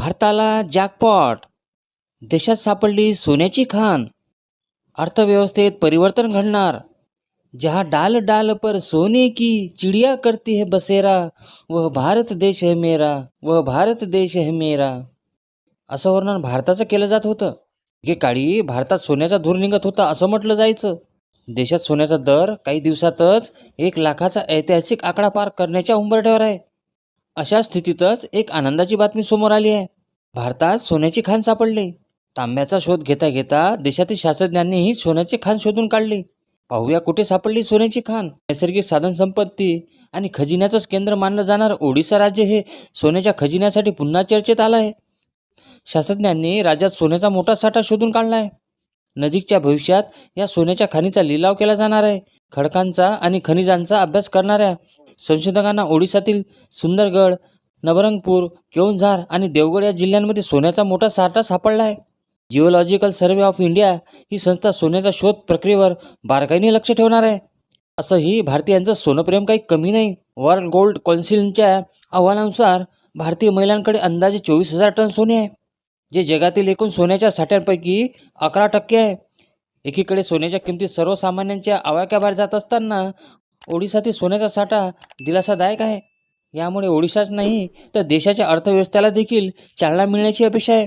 भारताला जॅकपॉट. देशात सापडली सोन्याची खाण. अर्थव्यवस्थेत परिवर्तन घडणार. जहाँ डाल डाल पर सोने की चिड़िया करती है बसेरा वह भारत देश है मेरा वह भारत देश है मेरा. असं वर्णन भारताचं केलं जात होतं. की काळी भारतात सोन्याचा धूर निघत होता असं म्हटलं जायचं. देशात सोन्याचा दर काही दिवसातच एक लाखाचा ऐतिहासिक आकडा पार करण्याच्या उंबरठ्यावर आहे. अशा स्थितीतच एक आनंदाची बातमी समोर आली आहे. भारतात सोन्याची खाण सापडली. तांब्याचा शोध घेता घेता देशातील शास्त्रज्ञांनीही सोन्याची खाण शोधून काढले. पाहूया कुठे सापडली सोन्याची खाण. नैसर्गिक साधनसंपत्ती आणि खजिन्याचंच केंद्र मानलं जाणारं ओडिसा राज्य हे सोन्याच्या खजिन्यासाठी पुन्हा चर्चेत आलं आहे. शास्त्रज्ञांनी राज्यात सोन्याचा मोठा साठा शोधून काढला आहे. नजीकच्या भविष्यात या सोन्याच्या खाणीचा लिलाव केला जाणार आहे. खडकांचा आणि खनिजांचा अभ्यास करणाऱ्या संशोधकांना ओडिशातील सुंदरगड नबरंगपूर केवनझार आणि देवगड या जिल्ह्यांमध्ये सोन्याचा मोठा साठा सापडला आहे. जिओलॉजिकल सर्वे ऑफ इंडिया ही संस्था सोन्याचा शोध प्रक्रियेवर बारकाईने लक्ष ठेवणार आहे. असंही भारतीयांचं सोनप्रेम काही कमी नाही. वर्ल्ड गोल्ड कौन्सिलच्या अहवालानुसार भारतीय महिलांकडे अंदाजे चोवीस हजार टन सोने आहे जे जगातील एकूण सोन्याच्या साठ्यांपैकी अकरा टक्के आहे. एकीकडे सोन्याच्या किमतीत सर्वसामान्यांच्या आवाक्याबाहेर जात असताना ओडिशातील सोन्याचा साठा दिलासादायक आहे. यामुळे ओडिशाच नाही तर देशाच्या अर्थव्यवस्थेला देखील चालना मिळण्याची अपेक्षा आहे.